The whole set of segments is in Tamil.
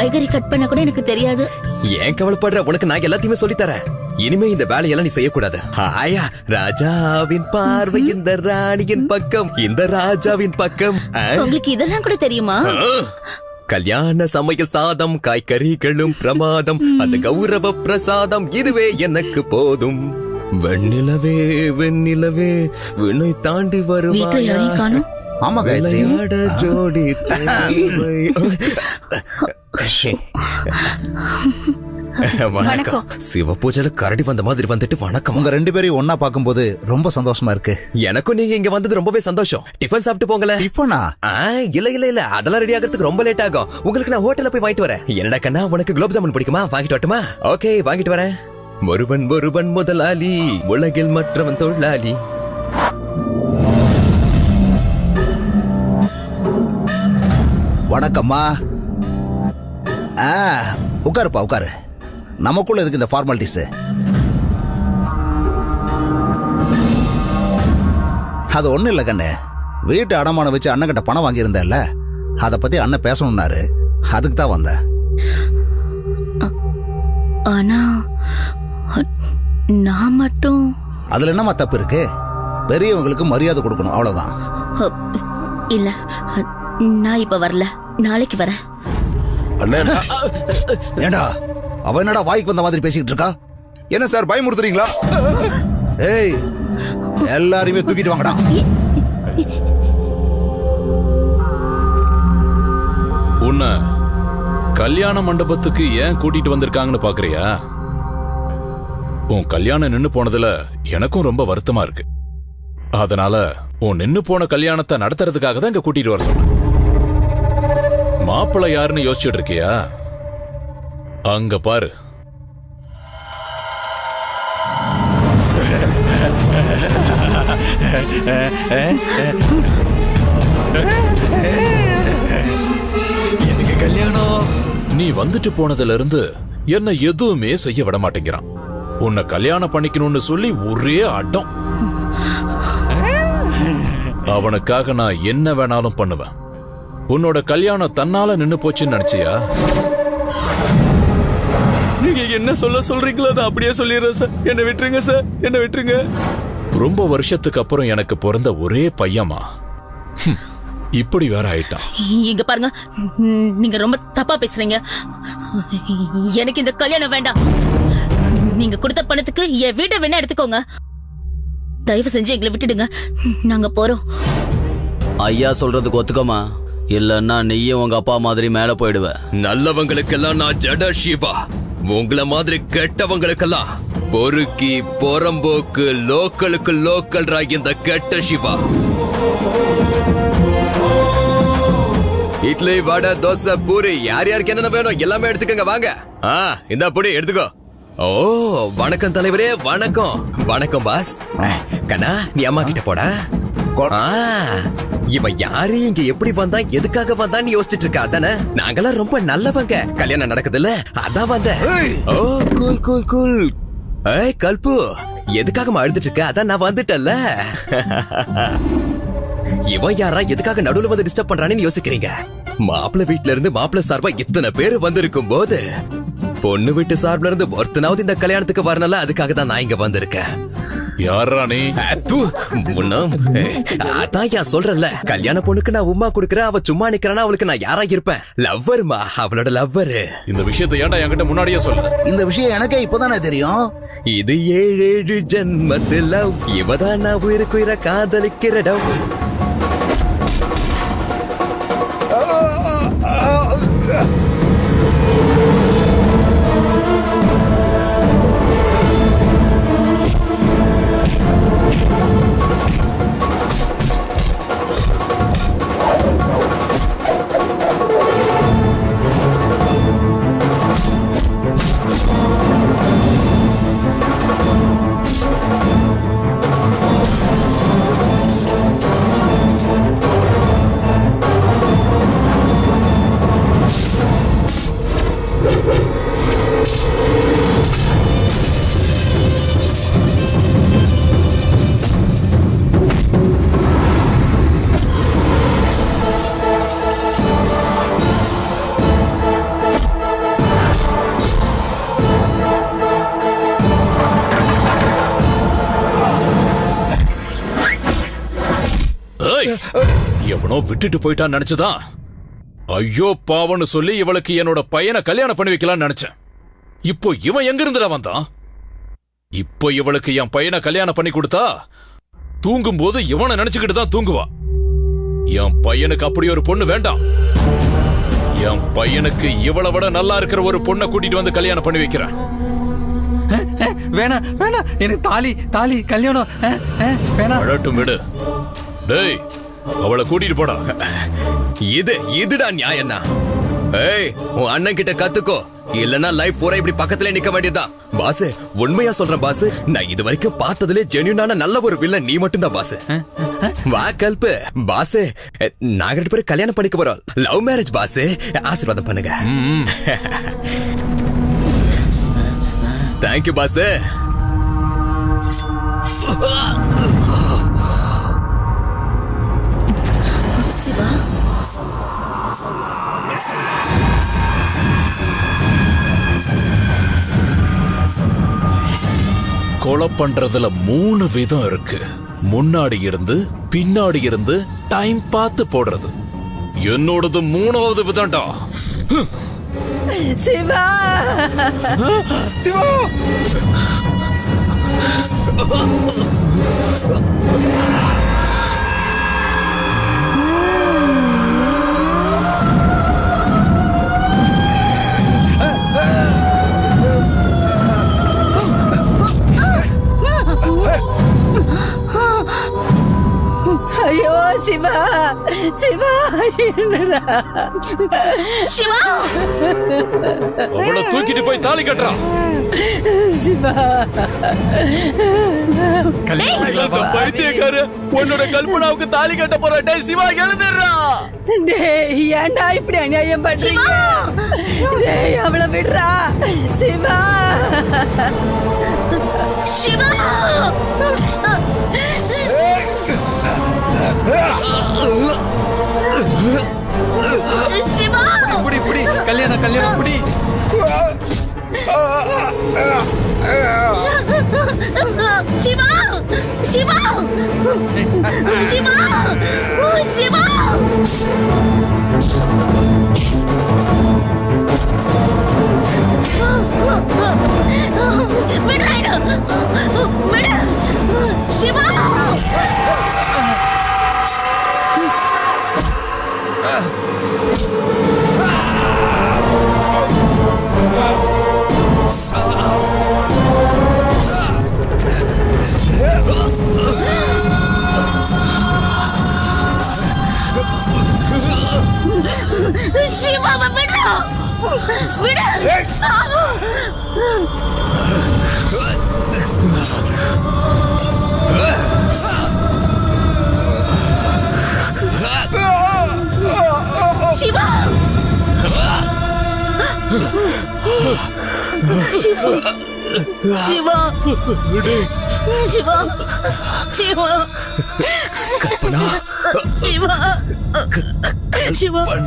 காய்கறி கட் பண்ண கூட எனக்கு தெரியாது. ஏன் கவலைப்படுற? உனக்கு நான் எல்லாத்தையுமே சொல்லித் தரேன் இனிமே இந்த வேலையெல்லாம் நீ செய்யக்கூடாது. ஆயா ராஜாவின் பார்வை இந்த ராணியின் பக்கம் இந்த ராஜாவின் பக்கம்? உங்களுக்கு இதெல்லாம் கூட தெரியுமா! கல்யாண சமையல் சாதம் காய்கறிகளும் பிரமாதம் அந்த கௌரவ பிரசாதம் இதுவே எனக்கு போதும். வெண்ணிலவே வெண்ணிலவே விண்ணை தாண்டி வருவாயா? ஆமா விளையாட ஜோடி தேவை. வணக்கம். சிவபூஜையில கரடி வந்த மாதிரி வந்துட்டு வணக்கம். உங்க ரெண்டு பேரையும் ஒன்னா பார்க்கும்போது ரொம்ப சந்தோஷமா இருக்கு. எனக்கும் நீங்க இங்க வந்தது ரொம்பவே சந்தோஷம். டிஃபன் சாப்பிட்டு போங்களேன். டிஃபனா? ஆ, இல்ல இல்ல இல்ல. அதெல்லாம் ரெடி ஆகிறதுக்கு ரொம்ப லேட் ஆகும். உங்களுக்கு நான் ஹோட்டல்ல போய் வாங்கிட்டு வரேன். என்னடா கண்ணா உனக்கு குலோப் ஜாமுன் பிடிக்குமா? வாங்கிட்டு வரட்டுமா? ஓகே வாங்கிட்டு வரேன். ஒருவன் ஒருவன் முதலாளி. உலகில் மற்றவன் தொழிலாளி. வணக்கம்மா. ஆ உட்காருப்பா உட்காரு. நமக்குள்ள எதுக்கு இந்த ஃபார்மாலிட்டிஸ் அது ஒண்ணும் இல்ல கண்ணு. வீட்டு அடமானம் வச்சு அண்ணன் கிட்ட பணம் வாங்கியிருந்தேன்ல. அதை பத்தி அண்ணன் பேசணும்னாரு. அதுக்கு தான் வந்தேன். ஆனா நான் மட்டும் அதுல என்னம்மா தப்பு இருக்கு? பெரியவங்களுக்கு மரியாதை கொடுக்கணும் அவ்வளவுதான். அ, இல்ல நான் இப்ப வரல. நாளைக்கு வரேன். ஏண்டா? அவ என்னடா வாய்க்கு வந்த மாதிரி பேசிக்கிட்டு இருக்கா? என்ன சார் பயமுறுத்துறீங்களா? ஏய் எல்லாரையுமே தூக்கிட்டு வாங்கடா. உன்னை கல்யாண மண்டபத்துக்கு ஏன் கூட்டிட்டு வந்திருக்காங்கன்னு பாக்குறியா? உன் கல்யாணம் நின்னு போனதுல எனக்கும் ரொம்ப வருத்தமா இருக்கு. அதனால உன் நின்னு போன கல்யாணத்தை நடத்துறதுக்காக தான் இங்க கூட்டிட்டு வர சொன்னேன். மாப்பிள்ளை யாருன்னு யோசிச்சுட்டு இருக்கியா? அங்க பாரு. எனக்கு கல்யாணம்? நீ வந்துட்டு போனதுல இருந்து என்ன எதுவுமே செய்ய விட மாட்டேங்கிறான். உன்னை கல்யாணம் பண்ணிக்கணும்னு சொல்லி ஒரே அடம் அவனுக்காக நான் என்ன வேணாலும் பண்ணுவேன். உன்னோட கல்யாணம் தன்னால நின்னு போச்சுன்னு நினைச்சியா? நீங்க என்ன சொல்ல சொல்றீங்களோ அதை அப்படியே சொல்லிடுறேன் சார். என்ன விட்டுருங்க சார். என்ன விட்டுருங்க. ரொம்ப வருஷத்துக்கு அப்புறம் எனக்கு பிறந்த ஒரே பையமா இப்படி வேற ஆயிட்டான். இங்க பாருங்க. நீங்க ரொம்ப தப்பா பேசுறீங்க. எனக்கு இந்த கல்யாணம் வேண்டாம். நீங்க கொடுத்த பணத்துக்கு என் வீட்டை வேணா எடுத்துக்கோங்க. தயவு செஞ்சு எங்களை விட்டுடுங்க. நாங்க போறோம். ஐயா சொல்றதுக்கு ஒத்துக்கோமா? இல்லன்னா நீயும் உங்க அப்பா மாதிரி மேல போயிடுவ. நல்லவங்களுக்கெல்லாம் நான் ஜட சிவா உங்கள மாதிரி கெட்டவங்களுக்கெல்லாம் பொறுக்கி பொறம்போக்கு லோக்கலுக்கு லோக்கல் ராகி இந்த கெட்ட சிவா இட்லி வடை தோசை பூரி யார் யாருக்கு என்னென்ன வேணும் எல்லாமே எடுத்துக்கங்க வாங்க. ஆ இந்த பொடி எடுத்துக்கோ. ஓ வணக்கம் தலைவரே வணக்கம். வணக்கம் பாஸ். கண்ணா நீ அம்மா கிட்ட போடா. இவன் யாரு? இங்க எப்படி வந்தா? எதுக்காக வந்தான்னு யோசிச்சுட்டு இருக்கா நாங்கெல்லாம் ரொம்ப நல்லவங்க. கல்யாணம் நடக்குதுல்ல அதான் வந்தேன். ஓ கூல் கூல் கூல் ஏய் கல்பு எதுக்காக அழுதுட்டு இருக்க? அதான் நான் வந்துட்டேன்ல. இவன் யாரா? எதுக்காக நடுவுல வந்து டிஸ்டர்ப் பண்றானேன்னு யோசிக்கிறீங்க. மாப்பிள்ளை வீட்ல இருந்து மாப்பிள்ளை சார்பா இத்தனை பேர் வந்திருக்கும் போது பொண்ணு வீட்டு சார்புல இருந்து ஒருத்தனாவது இந்த கல்யாணத்துக்கு வரணும்ல அதுக்காக தான் நான் இங்க வந்திருக்கேன். யாரா நீ. அதான் ஏன் சொல்றேன்ல கல்யாண பொண்ணுக்கு நான் உமா குடுக்கறேன் அவ சும்மா நிக்கிறேன்னா அவளுக்கு நான் யாரா இருப்பேன்? லவ்வருமா? அவளோட லவ்வரு. இந்த விஷயத்தை ஏன்டா என்கிட்ட முன்னாடியே சொல்ல இந்த விஷயம் எனக்கே இப்பதானே தெரியும். இது ஏழு ஏழு ஜென்மத்து லவ். இவதான் நான் உயிருக்கு உயிரை எவனோ விட்டுட்டு போயிட்டான்னு நினைச்சுதான் ஐயோ பாவன்னு சொல்லி இவளுக்கு என்னோட பையனை கல்யாணம் பண்ணி வைக்கலாம்னு நினைச்சேன். இப்போ இவன் எங்க இருந்துடா வந்தான்? இப்போ இவளுக்கு என் பையனை கல்யாணம் பண்ணி கொடுத்தா தூங்கும்போது இவனை நினைச்சுக்கிட்டு தான் தூங்குவா. என் பையனுக்கு அப்படி ஒரு பொண்ணு வேண்டாம். என் பையனுக்கு இவளை விட நல்லா இருக்கிற ஒரு பொண்ணை கூட்டிட்டு வந்து கல்யாணம் பண்ணி வைக்கிறேன். வேணாம் வேணாம். எனக்கு தாலி தாலி கல்யாணம் அழட்டும் விடு. டேய் அவளை கூட்டிட்டு போடா. இது இதுடா நியாயம்னா. ஏய் உன் அண்ணன் கிட்ட கத்துக்கோ. இல்லனா லைஃப் பூரா இப்படி பக்கத்துல நிக்க வேண்டியதுதான். பாஸ் உண்மையா சொல்றேன் பாஸ் நான் இது வரைக்கும் பார்த்ததுலே ஜென்யூனான நல்ல ஒரு வில்லன் நீ மட்டும்தான் பாஸ் வா கல்பு. பாஸ் நாங்க ரெண்டு பேரும் கல்யாணம் பண்ணிக்க போறோம். லவ் மேரேஜ் பாஸ் ஆசீர்வாதம் பண்ணுங்க. தேங்க்யூ பாஸ் கொலை பண்றதுல மூணு விதம் இருக்கு. முன்னாடி இருந்து பின்னாடி இருந்து டைம் பார்த்து போடுறது. என்னோடது மூணாவது விதம்டா. சிவா! ஐயோ சிவா சிவா என்னடா? சிவா! அவளை தூக்கிட்டு போய் தாலி கட்டுறான். சிவா. பைத்தியக்காரு உன்னோட கல்பனாவுக்கு தாலி கட்ட போற. டேய் சிவா எழுந்துடுறா. டேய் ஏன்டா இப்படி அநியாயம் பண்றீங்க? டேய் அவளை விடுறா. சிவா! சிவா சிவா புடி புடி. கல்யாணம் கல்யாணம் புடி. சிவா சிவா சிவா சிவா சிவாவை விடு சிவா சிவா. சிவா சிவா. சிவா 感谢我粉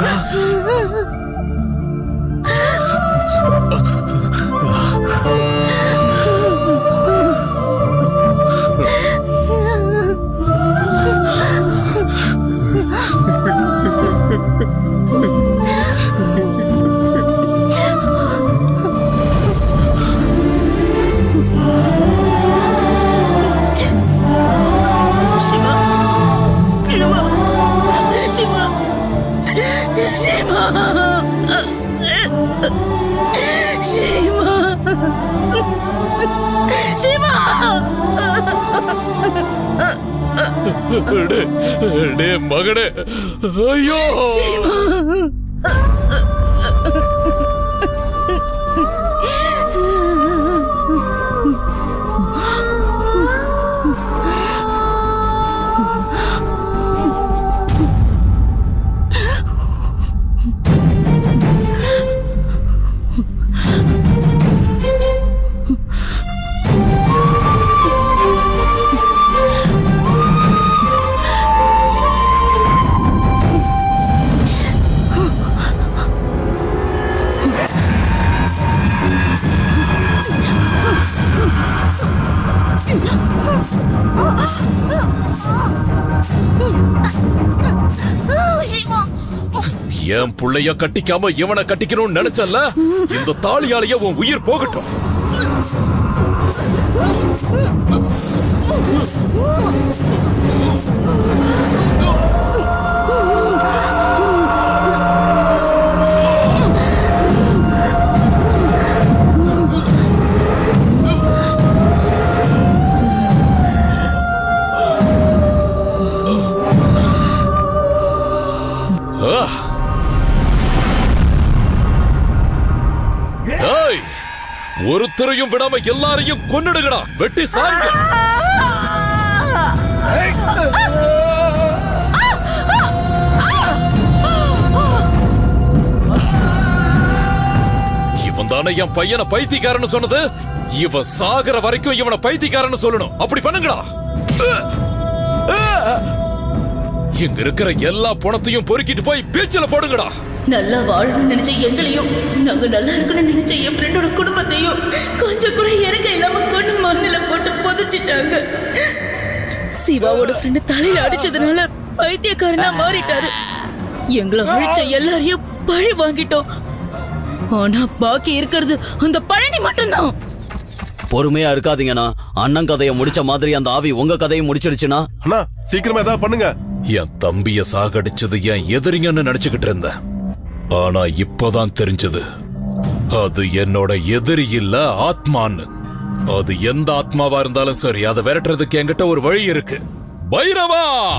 டே- டே மகனே ஐயோ என் புள்ளைய கட்டிக்காம இவனை கட்டிக்கணும்னு நினைச்சல இந்த தாலியாலேயே உன் உயிர் போகட்டும். ஏய், ஒருத்தரையும் விடாம எல்லாரையும் கொன்னுடுங்கடா. வெட்டி சாய்ங்க. இவன் தானே என் பையனை பைத்தியக்காரன்னு சொன்னது? இவன் சாகுற வரைக்கும் இவனை பைத்தியக்காரன்னு சொல்லணும். அப்படி பண்ணுங்கடா. இங்க இருக்கிற எல்லா பணத்தையும் பொறுக்கிட்டு போய் பீச்சில் போடுங்கடா. நல்லா வாழணும்னு நினைச்ச எங்களையும் நாங்க நல்லா இருக்கணும்னு நினைச்ச என் ஃப்ரெண்டோட குடும்பத்தையும் கொஞ்சம் கூட இறக்க இல்லாம கொண்டு மண்ணில போட்டு புதைச்சிட்டாங்க. சிவாவோட ஃப்ரெண்டு தலையில அடிச்சதுனால பைத்தியக்காரனா மாறிட்டாரு. எங்களை அழிச்ச எல்லாரையும் பழி வாங்கிட்டோம். ஆனா பாக்கி இருக்கிறது அந்த பழனி மட்டும்தான். பொறுமையா இருக்காதீங்கண்ணா. அண்ணன் கதையை முடிச்ச மாதிரி அந்த ஆவி உங்க கதையை முடிச்சிடுச்சுன்னா அண்ணா சீக்கிரமா ஏதாவது பண்ணுங்க. என் தம்பிய சாகடிச்சது என் எதிரிங்கன்னு நினைச்சுக்கிட்டு இருந்தேன். ஆனா இப்பதான் தெரிஞ்சது. அது என்னோட எதிரி இல்ல ஆத்மான்னு. அது எந்த ஆத்மாவா இருந்தாலும் சரி அதை விரட்டுறதுக்கு என்கிட்ட ஒரு வழி இருக்கு. பைரவா!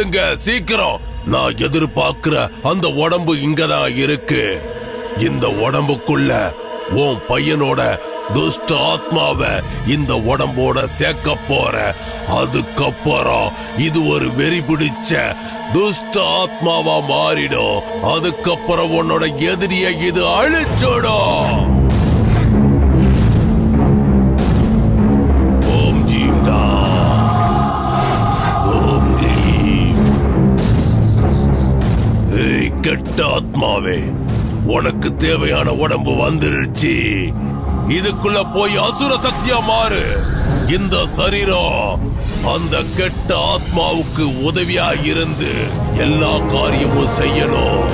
கல்லறைய சீக்கிரம். நான் எதிர்பார்க்கிற அந்த உடம்பு இங்கதான் இருக்கு. இந்த உடம்புக்குள்ள உன் பையனோட துஷ்ட ஆத்மாவை இந்த உடம்போட சேர்க்க போற. அதுக்கப்புறம் இது ஒரு வெறி பிடிச்ச துஷ்ட ஆத்மாவா மாறிடும். அதுக்கப்புறம் உன்னோட எதிரிய இது அழிச்சிடும். கெட்ட ஆத்மாவே உனக்கு தேவையான உடம்பு வந்துருச்சு. இதுக்குள்ள போய் அசுர சக்தியா மாறு. இந்த சரீரம் அந்த கெட்ட ஆத்மாவுக்கு உதவியா இருந்து எல்லா காரியமும் செய்யணும்.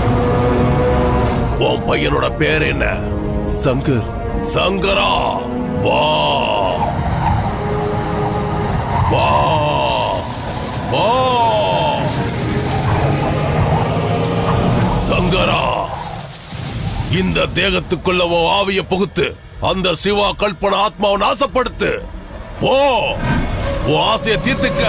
உன் பையனோட பேர் என்ன? சங்கர். சங்கரா? வா. வா. வா. சங்கரா இந்த தேகத்துக்குள்ள உன் ஆவிய புகுத்து அந்த சிவா கல்பன ஆத்மாவை நாசப்படுத்து. போ. உன் ஆசையை தீர்த்துக்க.